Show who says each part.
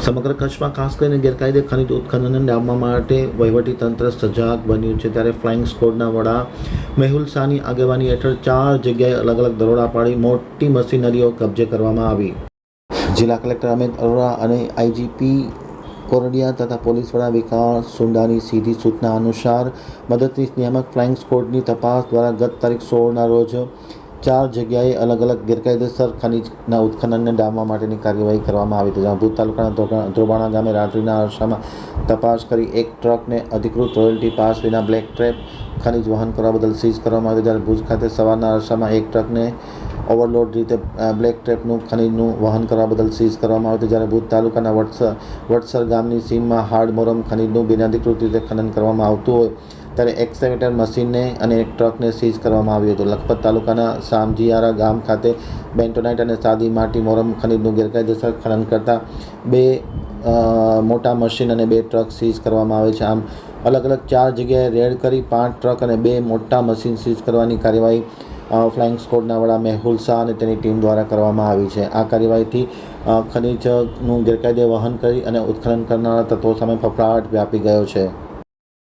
Speaker 1: સમગ્ર કચ્છમાં ખાસ કરીને ગેરકાયદે ખનિજ ઉત્ખનનને ડામવા માટે વહીવટી તંત્ર સજાગ બન્યું છે. ત્યારે ફ્લાઇંગ સ્કોડના વડા મેહુલ શાહની આગેવાની હેઠળ ચાર જગ્યાએ અલગ અલગ દરોડા પાડી મોટી મશીનરીઓ કબજે કરવામાં આવી. જિલ્લા કલેક્ટર અમિત અરોરા અને આઈજીપી કોરડિયા તથા પોલીસ વડા વિકાસ સુંડાની સીધી સૂચના અનુસાર મદદનીશ નિયામક ફ્લાઇંગ સ્કોડની તપાસ દ્વારા ગત તારીખ સોળના રોજ ચાર જગ્યાએ અલગ અલગ ગેરકાયદેસર ખનિજના ઉત્ખનનને ડામવા માટેની કાર્યવાહી કરવામાં આવી હતી ભૂત તાલુકાના ધ્રોબાણા ગામે રાત્રિના અરસામાં તપાસ કરી એક ટ્રકને અધિકૃત રોયલ્ટી પાસ વિના બ્લેક ટ્રેપ ખનિજ વહન કરવા બદલ સીઝ કરવામાં આવી જ્યારે ભુજ ખાતે સવારના અરસામાં એક ટ્રકને ઓવરલોડ રીતે બ્લેક ટ્રેપનું ખનિજનું વહન કરવા બદલ સીઝ કરવામાં આવ્યું જ્યારે ભુજ તાલુકાના વડસર વડસર ગામની સીમમાં હાર્ડ મોરમ ખનિજનું બિનઅધિકૃત રીતે ખનન કરવામાં આવતું હોય. ત્યારે એક્સકેવેટર મશીનને અને એક ટ્રકને સીઝ કરવામાં આવ્યું હતું. લખપત તાલુકાના સામજીયારા ગામ ખાતે બેન્ટોનાઇટ અને સાદી માટી મોરમ ખનિજનું ગેરકાયદેસર ખનન કરતા બે મોટા મશીન અને બે ટ્રક સીઝ કરવામાં આવે છે. આમ અલગ અલગ ચાર જગ્યાએ રેડ કરી પાંચ ટ્રક અને બે મોટા મશીન સીઝ કરવાની કાર્યવાહી ફ્લાઇંગ સ્કોડના વડા મેહુલ શાહ અને તેની ટીમ દ્વારા કરવામાં આવી છે. આ કાર્યવાહીથી ખનિજનું ગેરકાયદે વહન કરી અને ઉત્ખનન કરનારા તત્વો સામે ફફડાટ વ્યાપી ગયો છે.